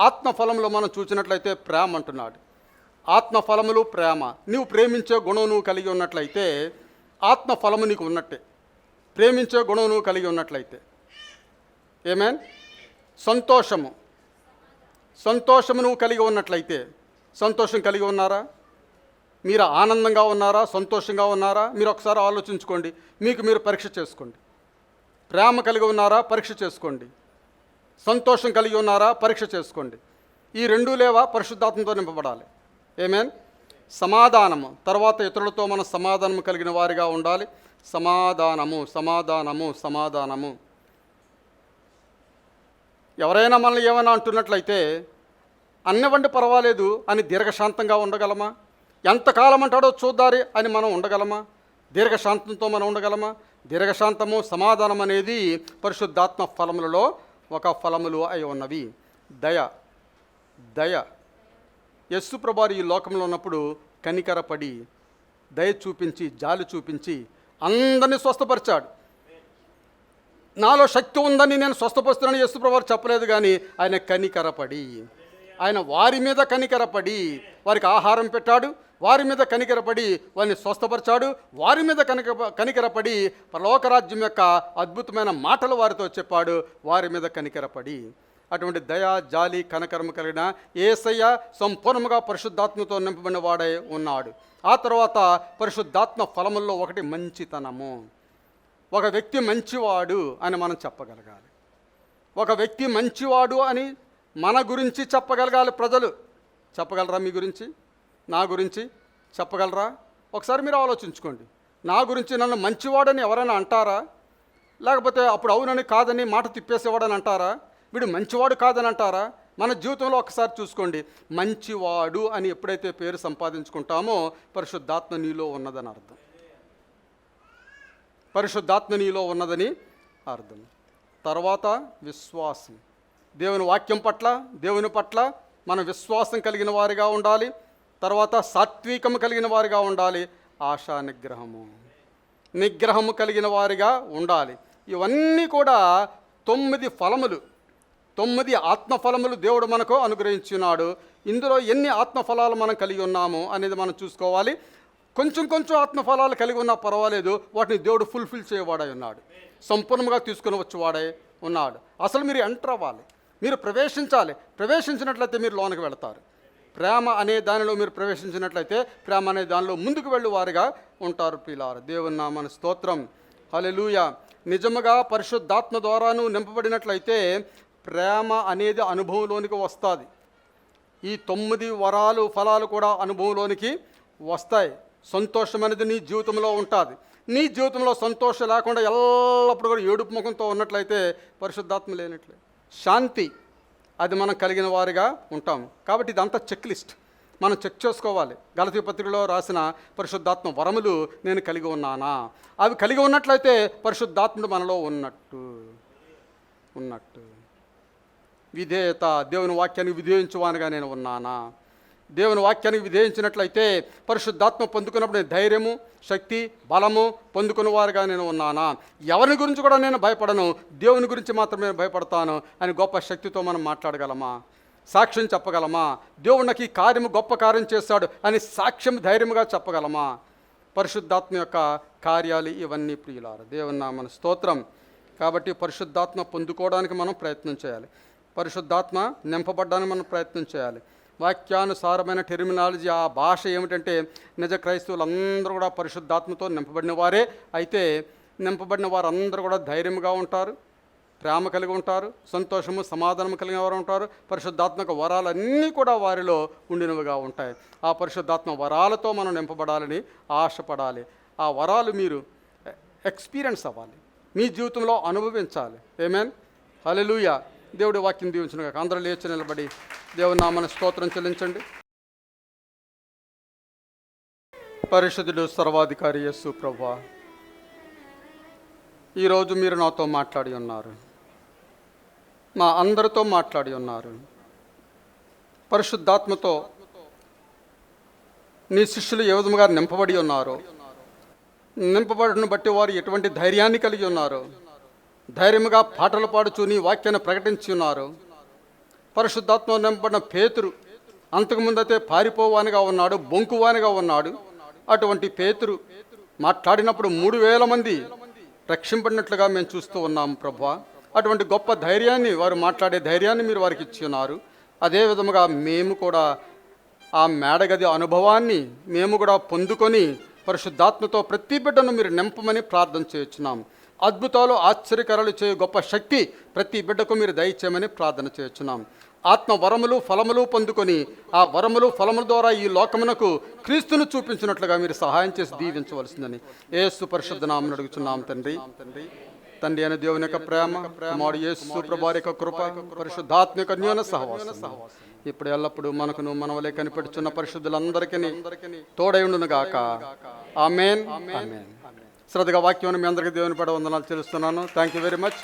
ఆత్మఫలంలో మనం చూసినట్లయితే ప్రేమ అంటున్నాడు. ఆత్మఫలములు ప్రేమ. నీవు ప్రేమించే గుణం నువ్వు కలిగి ఉన్నట్లయితే ఆత్మఫలము నీకు ఉన్నట్టే. ప్రేమించే గుణం నువ్వు కలిగి ఉన్నట్లయితే. ఏమేన్ సంతోషము. సంతోషము నువ్వు కలిగి ఉన్నట్లయితే సంతోషం కలిగి ఉన్నారా? మీరు ఆనందంగా ఉన్నారా? సంతోషంగా ఉన్నారా? మీరు ఒకసారి ఆలోచించుకోండి. మీకు మీరు పరీక్ష చేసుకోండి. ప్రేమ కలిగి ఉన్నారా? పరీక్ష చేసుకోండి. సంతోషం కలిగి ఉన్నారా? పరీక్ష చేసుకోండి. ఈ రెండు లేవా? పరిశుద్ధాత్మతో నింపబడాలి. ఏమేన్ సమాధానము. తర్వాత ఇతరులతో మన సమాధానము కలిగిన వారిగా ఉండాలి. సమాధానము సమాధానము సమాధానము. ఎవరైనా మనల్ని ఏమైనా అంటున్నట్లయితే అన్నవండి పర్వాలేదు అని దీర్ఘశాంతంగా ఉండగలమా? ఎంతకాలం అంటాడో చూద్దారి అని మనం ఉండగలమా? దీర్ఘశాంతంతో మనం ఉండగలమా? దీర్ఘశాంతము సమాధానం అనేది పరిశుద్ధాత్మ ఫలములలో ఒక ఫలములు అయి ఉన్నవి. దయ దయ. యస్సు ప్రభారి ఈ లోకంలో ఉన్నప్పుడు కనికరపడి దయ చూపించి జాలి చూపించి అందరినీ స్వస్థపరిచాడు. నాలో శక్తి ఉందని నేను స్వస్థపరుస్తున్నాను యస్సు ప్రభారు చెప్పలేదు కానీ ఆయన కనికరపడి ఆయన వారి మీద కనికరపడి వారికి ఆహారం పెట్టాడు వారి మీద కనికరపడి వారిని స్వస్థపరిచాడు. వారి మీద కనిక కనికరపడి పరలోకరాజ్యం యొక్క అద్భుతమైన మాటలు వారితో చెప్పాడు. వారి మీద కనికరపడి అటువంటి దయ జాలి కనకరము కలిగిన ఏసయ్య సంపూర్ణముగా పరిశుద్ధాత్మతో నింపబడిన వాడై ఉన్నాడు. ఆ తర్వాత పరిశుద్ధాత్మ ఫలముల్లో ఒకటి మంచితనము. ఒక వ్యక్తి మంచివాడు అని మనం చెప్పగలగాలి. ఒక వ్యక్తి మంచివాడు అని మన గురించి చెప్పగలగాలి ప్రజలు. చెప్పగలరా మీ గురించి? నా గురించి చెప్పగలరా? ఒకసారి మీరు ఆలోచించుకోండి. నా గురించి నన్ను మంచివాడని ఎవరైనా అంటారా? లేకపోతే అప్పుడు అవునని కాదని మాట తిప్పేసేవాడని అంటారా? వీడు మంచివాడు కాదని అంటారా? మన జీవితంలో ఒకసారి చూసుకోండి. మంచివాడు అని ఎప్పుడైతే పేరు సంపాదించుకుంటామో పరిశుద్ధాత్మ నీలో ఉన్నదని అర్థం. పరిశుద్ధాత్మ నీలో ఉన్నదని అర్థం. తర్వాత విశ్వాసం. దేవుని వాక్యం పట్ల దేవుని పట్ల మన విశ్వాసం కలిగిన వారిగా ఉండాలి. తర్వాత సాత్వికము కలిగిన వారిగా ఉండాలి. ఆశా నిగ్రహము. నిగ్రహము కలిగిన వారిగా ఉండాలి. ఇవన్నీ కూడా తొమ్మిది ఫలములు. తొమ్మిది ఆత్మఫలములు దేవుడు మనకు అనుగ్రహించున్నాడు ఇందులో ఎన్ని ఆత్మఫలాలు మనం కలిగి ఉన్నాము అనేది మనం చూసుకోవాలి. కొంచెం కొంచెం ఆత్మఫలాలు కలిగి ఉన్నా పర్వాలేదు. వాటిని దేవుడు ఫుల్ఫిల్ చేయవాడై ఉన్నాడు. సంపూర్ణంగా తీసుకుని వచ్చేవాడై ఉన్నాడు. అసలు మీరు ఎంటర్ అవ్వాలి. మీరు ప్రవేశించాలి. ప్రవేశించినట్లయితే మీరు లోనికి వెళతారు. ప్రేమ అనే దానిలో మీరు ప్రవేశించినట్లయితే ప్రేమ అనే దానిలో ముందుకు వెళ్ళి వారిగా ఉంటారు ప్రియులారు దేవుని నామన స్తోత్రం. హలెలూయ నిజముగా పరిశుద్ధాత్మ ద్వారాను నింపబడినట్లయితే ప్రేమ అనేది అనుభవంలోనికి వస్తుంది. ఈ తొమ్మిది వరాలు ఫలాలు కూడా అనుభవంలోనికి వస్తాయి. సంతోషం అనేది నీ జీవితంలో ఉంటుంది. నీ జీవితంలో సంతోషం లేకుండా ఎల్లప్పుడూ కూడా ఏడుపు ముఖంతో ఉన్నట్లయితే పరిశుద్ధాత్మ లేనట్లే. శాంతి అది మనం కలిగిన వారిగా ఉంటాం. కాబట్టి ఇదంతా చెక్ లిస్ట్ మనం చెక్ చేసుకోవాలి. గలతీ పత్రికలో రాసిన పరిశుద్ధాత్మ వరములు నేను కలిగి ఉన్నానా? అవి కలిగి ఉన్నట్లయితే పరిశుద్ధాత్ముడు మనలో ఉన్నట్టు ఉన్నట్టు. విధేయత దేవుని వాక్యానికి విధేయించువానిగా నేను ఉన్నానా? దేవుని వాక్యానికి విధేయించినట్లయితే పరిశుద్ధాత్మ పొందుకున్నప్పుడు నేను ధైర్యము శక్తి బలము పొందుకున్న వారుగా నేను ఉన్నానా? ఎవరిని గురించి కూడా నేను భయపడను. దేవుని గురించి మాత్రమే భయపడతాను అని గొప్ప శక్తితో మనం మాట్లాడగలమా? సాక్ష్యం చెప్పగలమా? దేవుడు నాకు ఈ కార్యము గొప్ప కార్యం చేశాడు అని సాక్ష్యం ధైర్యముగా చెప్పగలమా? పరిశుద్ధాత్మ యొక్క కార్యాలు ఇవన్నీ ప్రియులారు దేవుని నామన స్తోత్రం. కాబట్టి పరిశుద్ధాత్మ పొందుకోవడానికి మనం ప్రయత్నం చేయాలి. పరిశుద్ధాత్మ నింపబడ్డానికి మనం ప్రయత్నం చేయాలి. వాక్యానుసారమైన టెర్మినాలజీ ఆ భాష ఏమిటంటే నిజ క్రైస్తవులందరూ కూడా పరిశుద్ధాత్మతో నింపబడిన వారే. అయితే నింపబడిన వారందరూ కూడా ధైర్యంగా ఉంటారు ప్రేమ కలిగి ఉంటారు సంతోషము సమాధానం కలిగిన వారు ఉంటారు. పరిశుద్ధాత్మక వరాలన్నీ కూడా వారిలో ఉండినవిగా ఉంటాయి. ఆ పరిశుద్ధాత్మ వరాలతో మనం నింపబడాలని ఆశపడాలి. ఆ వరాలు మీరు ఎక్స్పీరియన్స్ అవ్వాలి. మీ జీవితంలో అనుభవించాలి. ఏమేన్ హల్లెలూయా దేవుడి వాక్యం దీవించిన అందరూ లేచి నిలబడి దేవుని నామన స్తోత్రం చెల్లించండి. పరిశుద్ధుడు సర్వాధికారి యస్సు ప్రభా ఈరోజు మీరు నాతో మాట్లాడి ఉన్నారు. మా అందరితో మాట్లాడి ఉన్నారు. పరిశుద్ధాత్మతో నీ శిష్యులు ఏ విధముగా నింపబడి ఉన్నారు నింపబడిన బట్టి వారు ఎటువంటి ధైర్యాన్ని కలిగి ఉన్నారు ధైర్యముగా పాటలు పాడుచు నీ వాక్యాన్ని ప్రకటించి ఉన్నారు. పరిశుద్ధాత్మ నింపడిన పేతురు. అంతకుముందైతే పారిపోవానిగా ఉన్నాడు బొంకువానిగా ఉన్నాడు. అటువంటి పేతురు మాట్లాడినప్పుడు మూడు వేల మంది రక్షింపడినట్లుగా మేము చూస్తూ ఉన్నాం ప్రభా అటువంటి గొప్ప ధైర్యాన్ని వారు మాట్లాడే ధైర్యాన్ని మీరు వారికి ఇచ్చి ఉన్నారు. అదే విధముగా మేము కూడా ఆ మేడగది అనుభవాన్ని మేము కూడా పొందుకొని పరిశుద్ధాత్మతో ప్రతి బిడ్డను మీరు నింపమని ప్రార్థన చేయుచున్నాం. అద్భుతాలు ఆశ్చర్యకరాలు చేయు గొప్ప శక్తి ప్రతి బిడ్డకు మీరు దయచేయమని ప్రార్థన చేస్తున్నాం. ఆత్మ వరములు ఫలములు పొందుకొని ఆ వరములు ఫలముల ద్వారా ఈ లోకమునకు క్రీస్తును చూపించినట్లుగా మీరు సహాయం చేసి దీవించవలసిందని ఏసు పరిశుద్ధ నామను అడుగుతున్నాం తండ్రి. తండ్రి తండ్రి అయిన దేవుని యొక్క ప్రేమ మాడు యేసు ప్రభారి యొక్క కృప పరిశుద్ధాత్మిక న్యూన సహవాసం ఇప్పుడు ఎల్లప్పుడు మనకును మనవలే కనిపెడుచున్న పరిశుద్ధులందరికీ తోడై ఉండును గాక ఆమెన్. ఆమెన్. శ్రద్ధగా వాక్యం మీ అందరికీ దేవుని పడ వందనాలు తెలుస్తున్నాను. Thank you very much